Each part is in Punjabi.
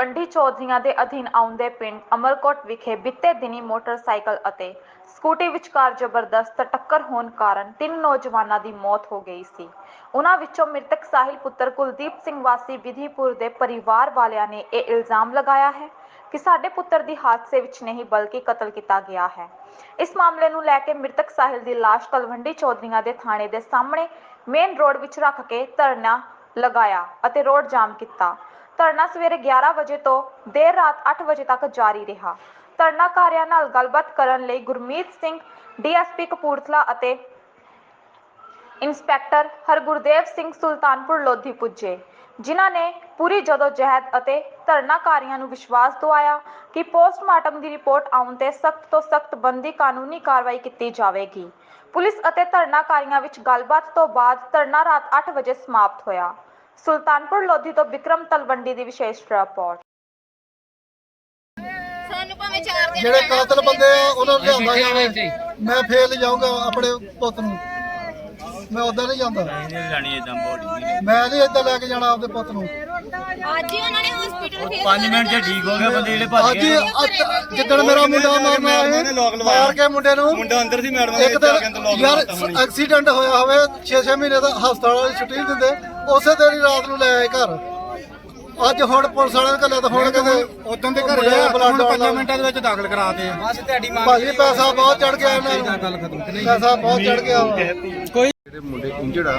ਚੌਧਰੀਆਂ ਦੇ ਅਧੀਨ ਆਉਂਦੇ ਪਿੰਡ ਅਮਰਕੋਟ ਵਿਖੇ ਬੀਤੇ ਦਿਨੀ ਮੋਟਰਸਾਈਕਲ ਅਤੇ ਸਕੂਟੀ ਵਿਚਕਾਰ ਜ਼ਬਰਦਸਤ ਟੱਕਰ ਹੋਣ ਕਾਰਨ ਤਿੰਨ ਨੌਜਵਾਨਾਂ ਦੀ ਮੌਤ ਹੋ ਗਈ ਸੀ। ਉਹਨਾਂ ਵਿੱਚੋਂ ਮ੍ਰਿਤਕ ਸਾਹਿਲ ਪੁੱਤਰ ਕੁਲਦੀਪ ਸਿੰਘ ਵਾਸੀ ਵਿਧੀਪੁਰ ਦੇ ਪਰਿਵਾਰ ਵਾਲਿਆਂ ਨੇ ਇਹ ਇਲਜ਼ਾਮ ਲਗਾਇਆ ਹੈ ਕਿ ਸਾਡੇ ਪੁੱਤਰ ਦੀ ਹਾਦਸੇ ਵਿੱਚ ਨਹੀਂ ਬਲਕਿ ਕਤਲ ਕੀਤਾ ਗਿਆ ਹੈ। ਇਸ ਮਾਮਲੇ ਨੂੰ ਲੈ ਕੇ ਮ੍ਰਿਤਕ ਸਾਹਿਲ ਦੀ ਲਾਸ਼ ਤਲਵੰਡੀ ਚੌਧਰੀਆਂ ਦੇ ਥਾਣੇ ਦੇ ਸਾਹਮਣੇ ਮੇਨ ਰੋਡ ਵਿੱਚ ਰੱਖ ਕੇ ਧਰਨਾ ਲਗਾਇਆ ਅਤੇ ਰੋਡ ਜਾਮ ਕੀਤਾ। ਧਰਨਾ ਸਵੇਰੇ 11 ਵਜੇ ਤੋਂ ਦੇਰ ਰਾਤ 8 ਵਜੇ ਤੱਕ ਜਾਰੀ ਰਿਹਾ। ਧਰਨਾਕਾਰੀਆਂ ਨਾਲ ਗੱਲਬਾਤ ਕਰਨ ਲਈ ਗੁਰਮੀਤ ਸਿੰਘ, ਡੀਐਸਪੀ ਕਪੂਰਥਲਾ ਅਤੇ ਇੰਸਪੈਕਟਰ ਹਰਗੁਰਦੇਵ ਸਿੰਘ ਸੁਲਤਾਨਪੁਰ ਲੋਧੀ ਪੁੱਜੇ, ਜਿਨ੍ਹਾਂ ਨੇ ਪੂਰੀ ਜਦੋਜਹਿਦ ਅਤੇ ਧਰਨਾਕਾਰੀਆਂ ਨੂੰ ਵਿਸ਼ਵਾਸ ਦਿਵਾਇਆ ਕਿ ਪੋਸਟਮਾਰਟਮ ਦੀ ਰਿਪੋਰਟ ਆਉਣ ਤੇ ਸਖਤ ਤੋਂ ਸਖਤ ਬੰਦੀ ਕਾਨੂੰਨੀ ਕਾਰਵਾਈ ਕੀਤੀ ਜਾਵੇਗੀ। ਪੁਲਿਸ ਅਤੇ ਧਰਨਾਕਾਰੀਆਂ ਵਿੱਚ ਗੱਲਬਾਤ ਤੋਂ ਬਾਅਦ ਧਰਨਾ ਰਾਤ 8 ਵਜੇ ਸਮਾਪਤ ਹੋਇਆ। ਸੁਲਤਾਨਪੁਰ ਲੋਧੀ ਤੋਂ ਵਿਕਰਮ ਤਲਵੰਡੀ ਦੀ ਵਿਸ਼ੇਸ਼ ਰਿਪੋਰਟ। ਸਾਨੂੰ ਭਾਵੇਂ ਚਾਰ ਦਿਨ ਜਿਹੜੇ ਕਾਤਲ ਬੰਦੇ ਆ ਉਹਨਾਂ ਨੂੰ ਲਿਆਂਦਾ ਜਾਵੇ। ਮੈਂ ਫੇਰ ਲਿਜਾਊਂਗਾ ਆਪਣੇ ਪੁੱਤ ਨੂੰ। ਮੈਂ ਉਦਾਂ ਨਹੀਂ ਜਾਂਦਾ। ਇਦਾਂ ਮੈਂ ਨਹੀਂ ਏਦਾਂ ਲੈ ਕੇ ਜਾਣਾ ਆਪਣੇ ਪੁੱਤ ਨੂੰ। ਅੱਜ ਹੀ ਉਹਨਾਂ ਨੇ ਹਸਪੀਟਲ ਫੇਰ 5 ਮਿੰਟ ਚ ਠੀਕ ਹੋ ਗਿਆ ਬੰਦੇ ਜਿਹੜੇ ਭੱਜ ਅੱਜ ਗਏ। ਅੱਜ- ਜਿੱਦਣ ਮੇਰਾ ਮੁੰਡਾ ਮਾਰਨਾ ਹੈ ਮਾਰ ਕੇ ਮੁੰਡੇ ਨੂੰ। ਮੁੰਡਾ ਅੰਦਰ ਸੀ ਮੈਡਮ ਇੱਕ ਦਿਨ ਯਾਰ ਐਕਸੀਡੈਂਟ ਹੋਇਆ ਹੋਵੇ 6-6 ਮਹੀਨੇ ਦਾ ਹਸਪਤਾਲ ਵਾਲੀ ਛੁੱਟੀ ਨਹੀਂ ਦਿੰਦੇ ਉਸੇ ਦਿਨ ਹੀ ਰਾਤ ਨੂੰ ਲੈ ਆਏ ਘਰ। ਅੱਜ ਹੁਣ ਪੁਲਿਸ ਵਾਲਿਆਂ ਨੇ ਘੱਲਿਆ ਤਾਂ ਹੁਣ ਕਹਿੰਦੇ ਉਦੋਂ ਦੇ ਘਰੇ ਆ ਬਲੱਡ ਹੁਣ 5 ਮਿੰਟਾਂ ਦੇ ਵਿੱਚ ਦਾਖਲ ਕਰਾਤੇ ਬਸ ਤੁਹਾਡੀ ਭਾਜੀ ਪੈਸਾ ਬਹੁਤ ਚੜ ਗਿਆ ਇਹਨਾਂ ਨੂੰ। ਗੱਲ ਖਤਮ ਕਿ ਨਹੀਂ ਪੈਸਾ ਬਹੁਤ ਚੜ ਗਿਆ ਵਾ। ਜਿਹੜੇ ਮੁੰਡੇ ਇੰਜਰਡ ਆ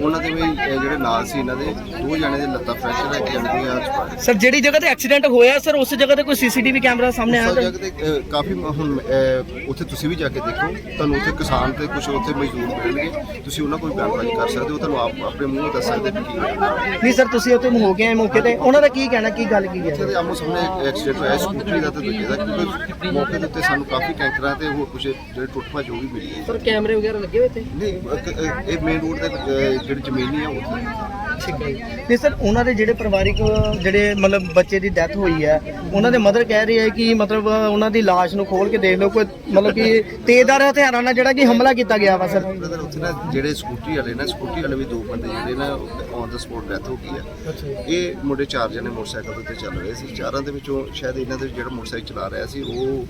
ਉਹਨਾਂ ਦੇ ਵੀ ਇਹ ਜਿਹੜੇ ਨਾਲ ਸੀ ਇਹਨਾਂ ਦੇ ਦੋ ਜਣੇ ਦੇ ਲੱਤਾਂ ਫ੍ਰੈਕਚਰ ਹੈ ਜਣੇ ਦੀ ਆ ਸਰ ਜਿਹੜੀ ਜਗ੍ਹਾ ਤੇ ਐਕਸੀਡੈਂਟ ਹੋਇਆ ਸਰ ਉਸ ਜਗ੍ਹਾ ਤੇ ਕੋਈ ਸੀਸੀਟੀਵੀ ਕੈਮਰਾ ਸਾਹਮਣੇ ਆਇਆ ਸਰ? ਜਗ੍ਹਾ ਤੇ ਅਹ, ਕਾਫੀ ਮ- ਹੁਣ ਅਹ, ਉੱਥੇ ਤੁਸੀਂ ਵੀ ਜਾ ਕੇ ਦੇਖੋ ਤੁਹਾਨੂੰ ਉੱਥੇ ਕਿਸਾਨ ਤੇ ਕੁਝ ਉੱਥੇ ਮਜ਼ਦੂਰ ਮਿਲਣਗੇ ਤੁਸੀਂ ਉਹਨਾਂ ਕੋਲ ਬਿਆਨਬਾਜ਼ੀ ਕਰ ਸਕਦੇ ਹੋ ਤੁਹਾਨੂੰ ਆਪ ਆਪਣੇ ਮੂੰਹੋਂ ਦੱਸ ਸਕਦੇ ਵੀ ਕੀ ਹੋਇਆ। ਨਹੀਂ ਸਰ ਤੁਸੀਂ ਉੱਥੇ ਹੋ ਕੇ ਆਏ ਮੌਕੇ ਤੇ। ਉਹਨਾਂ ਦਾ ਕੀ ਕਹਿਣਾ ਕੀ ਗੱਲ ਕੀ ਇੱਥੇ ਹੈ ਦੇ ਆਮੋ ਸਾਹਮਣੇ ਐਕਸੀਡੈਂਟ ਹੋਇਆ ਸਕੂਟਰੀ ਦਾ ਤੇ ਦੂਜੇ ਦਾ ਕਿਉਂਕਿ ਮੌਕੇ ਦੇ ਉੱਤੇ ਸਾਨੂੰ ਕਾਫੀ ਕੈਂਕਰਾਂ ਤੇ ਹੋਰ ਕੁਝ ਜਿਹੜੇ ਟੁੱਟ ਭੱਜ ਉਹ ਵੀ ਮਿਲੀ ਹੈ। ਸਰ ਕੈਮਰੇ ਵਗੈਰਾ ਲੱਗੇ ਹੋਏ ਤੇ ਨਹੀਂ ਅਹ, ਅਹ, ਇਹ ਮੇਨ ਰੋਡ ਤੇ ਅਹ, ਜਿਹੜੀ ਜ਼ਮੀਨੀ ਆ ਉੱਥੇ। ਠੀਕ ਹੈ ਜੀ। ਨਹੀਂ ਸਰ ਉਹਨਾਂ ਦੇ ਜਿਹੜੇ ਪਰਿਵਾਰਿਕ ਜਿਹੜੇ ਮਤਲਬ ਬੱਚੇ ਦੀ ਡੈਥ ਹੋਈ ਹੈ ਉਹਨਾਂ ਦੇ ਮਦਰ ਕਹਿ ਰਹੇ ਹੈ ਕਿ ਮਤਲਬ ਉਹਨਾਂ ਦੀ ਲਾਸ਼ ਨੂੰ ਖੋਲ ਕੇ ਦੇਖ ਲਓ ਕੋਈ ਮਤਲਬ ਕਿ ਤੇਜ਼ਦਾਰ ਹਥਿਆਰਾਂ ਨਾਲ ਜਿਹੜਾ ਕਿ ਹਮਲਾ ਕੀਤਾ ਗਿਆ ਵਾ ਸਰ। ਬ੍ਰਦਰ ਉੱਥੇ ਨਾ ਜਿਹੜੇ ਸਕੂਟਰੀ ਵਾਲੇ ਨਾ ਸਕੂਟਰੀ ਵਾਲੇ ਵੀ ਦੋ ਬੰਦੇ ਜਿਹੜੇ ਨਾ ਔਨ ਦਾ ਸਪੋਟ ਡੈਥ ਹੋ ਗਈ ਆ ਇਹ ਮੁੰਡੇ ਚਾਰ ਜਣੇ ਮੋਟਰਸਾਈਕਲ ਦੇ ਉੱਤੇ ਚੱਲ ਰਹੇ ਸੀ। ਚਾਰਾਂ ਦੇ ਵਿੱਚੋਂ ਸ਼ਾਇਦ ਇਹਨਾਂ ਦੇ ਜਿਹੜਾ ਮੋਟਰਸਾਈਕਲ ਚਲਾ ਰਿਹਾ ਸੀ ਉਹ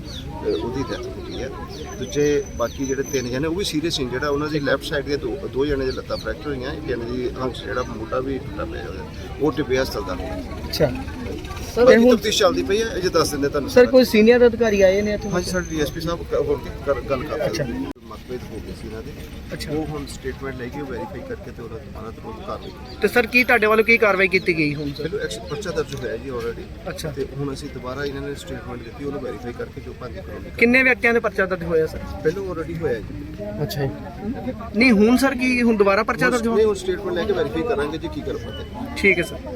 ਉਹਦੀ ਡੈਥ ਹੋ ਗਈ ਹੈ। ਦੂਜੇ ਬਾਕੀ ਜਿਹੜੇ ਤਿੰਨ ਜਣੇ ਉਹ ਵੀ ਸੀਰੀਅਸ ਨੇ ਜਿਹੜਾ ਉਹਨਾਂ ਦੀ ਲੈਫਟ ਸਾਈਡ ਦੇ ਦੋ ਦੋ ਜਣੇ ਦੇ ਲੱਤਾਂ ਫ੍ਰੈਕਚਰ ਹੋਈਆਂ ਇੱਕ ਜਣੇ ਦੀ ਹੰਸ ਜਿਹੜਾ ਮੋਢਾ ਵੀ ਟੁੱਟਾ ਪਿਆ ਹੋਇਆ ਉਹ ਟਿੱਬੇ ਹਸਪਤਾਲ ਦਾ ਅੱਛਾ। ਸਰ ਬਾਕੀ ਹੁਣ ਤਫਤੀਸ਼ ਚੱਲਦੀ ਪਈ ਹੈ ਅਜੇ ਦੱਸ ਦਿੰਦੇ ਤੁਹਾਨੂੰ ਸਰ ਕੋਈ ਸੀਨੀਅਰ ਅਧਿਕਾਰੀ ਆਏ ਨੇ ਇੱਥੇ? ਹਾਂਜੀ ਸਾਡੇ ਡੀਐਸਪੀ ਸਾਹਿਬ ਹੋਰ ਗੱਲ ਕਰ ਸਕਦੇ ਮਤਭੇਦ ਹੋ ਗਏ ਸੀ ਇਹਨਾਂ ਦੇ। ਅੱਛਾ। ਉਹ ਹੁਣ ਸਟੇਟਮੈਂਟ ਲੈ ਕੇ ਵੈਰੀਫਾਈ ਕਰਕੇ ਤੇ ਉਹਨਾਂ ਦੁਬਾਰਾ ਤੋਂ ਕਾਰਵਾਈ ਕੀਤੀ ਤੇ ਸਰ ਕੀ ਤੁਹਾਡੇ ਵੱਲੋਂ ਕੀ ਕਾਰਵਾਈ ਕੀਤੀ ਗਈ ਹੁਣ ਸਰ? ਐਕਸ਼ਨ ਪਰਚਾ ਦਰਜ ਹੋਇਆ ਜੀ ਆਲਰੇਡੀ ਅੱਛਾ। ਤੇ ਹੁਣ ਅਸੀਂ ਦੁਬਾਰਾ ਇਹਨਾਂ ਨੇ ਸਟੇਟਮੈਂਟ ਦਿੱਤੀ ਉਹਨੂੰ ਵੈਰੀਫਾਈ ਕਰਕੇ ਜੋ ਬੰਦ ਕਰਾਂਗੇ। ਕਿੰਨੇ ਵਿਅਕਤੀਆਂ ਦੇ ਪਰਚਾ ਦਰਜ ਹੋਇਆ ਸਰ? ਪਹਿਲਾਂ ਆਲਰੇਡੀ ਹੋਇਆ ਜੀ। ਅੱਛਾ ਜੀ। ਨਹੀਂ ਹੁਣ ਸਰ ਕੀ ਹੁਣ ਦੁਬਾਰਾ ਪਰਚਾ ਦਰਜ ਨਹੀਂ ਹੋ ਹੁਣ ਸਟੇਟਮੈਂਟ ਲੈ ਕੇ ਵੈਰੀਫਾਈ ਕਰਾਂਗੇ ਜੀ ਕੀ ਕਰ ਪਾਉਂਦੇ ਠੀਕ ਹੈ ਸਰ।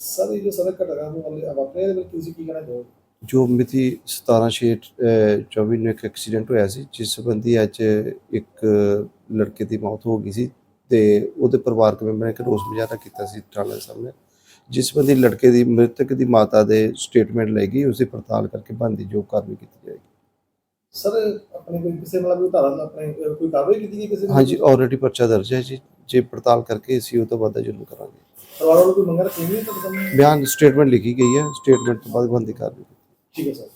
ਸਰ ਇਹ ਜੋ ਸੜਕ ਘਟਨਾ ਨੂੰ ਵਾਪਰੇ ਇਹਦੇ ਵਿੱਚ ਤੁਸੀਂ ਕੀ ਕਹਿਣਾ ਚਾਹੋਗੇ? ਜੋ ਮਿਤੀ 17/6/24 ਨੂੰ ਇੱਕ ਐਕਸੀਡੈਂਟ ਹੋਇਆ ਸੀ ਜਿਸ ਸੰਬੰਧੀ ਅੱਜ ਇੱਕ ਲੜਕੇ ਦੀ ਮੌਤ ਹੋ ਗਈ ਸੀ ਤੇ ਉਹਦੇ ਪਰਿਵਾਰਕ ਮੈਂਬਰਾਂ ਨੇ ਇੱਕ ਰੋਸ ਮੁਜ਼ਾਹਰਾ ਕੀਤਾ ਸੀ ਟਰਾਲੇ ਸਾਹਮਣੇ ਜਿਸ ਸੰਬੰਧੀ ਲੜਕੇ ਦੀ ਮ੍ਰਿਤਕ ਦੀ ਮਾਤਾ ਦੇ ਸਟੇਟਮੈਂਟ ਲਈ ਗਈ ਉਸ ਦੀ ਪੜਤਾਲ ਕਰਕੇ ਬੰਦੀ ਜੋ ਕਾਰਵਾਈ ਕੀਤੀ ਜਾਏਗੀ। ਸਰ ਆਪਣੇ ਕੋਈ ਕਿਸੇ ਮਤਲਬ ਕੋਈ ਧਾਰਾ ਨਾਲ ਆਪਣੇ ਕੋਈ ਕਾਰਵਾਈ ਕੀਤੀ ਗਈ ਕਿਸੇ? ਹਾਂਜੀ ਆਲਰੇਡੀ ਪਰਚਾ ਦਰਜ ਹੈ ਜੀ ਜੇ ਪੜਤਾਲ ਕਰਕੇ ਅਸੀਂ ਉਹ ਤੋਂ ਬਾਅਦ ਜ਼ਰੂਰ ਕਰਾਂਗੇ। ਪਰਿਵਾਰ ਵੱਲੋਂ ਕੋਈ ਮੰਗਾਂ ਰੱਖੀ ਹੋਈ ਹੈ ਤੁਹਾਡੇ ਸਾਹਮਣੇ? ਬਿਆਨ ਸਟੇਟਮੈਂਟ ਲਿਖੀ ਗਈ ਹੈ ਸਟੇਟਮੈਂਟ ਤੋਂ ਬਾਅਦ ਬੰਦੀ ਕਾਰਵਾਈ। ਠੀਕ ਹੈ ਸਰ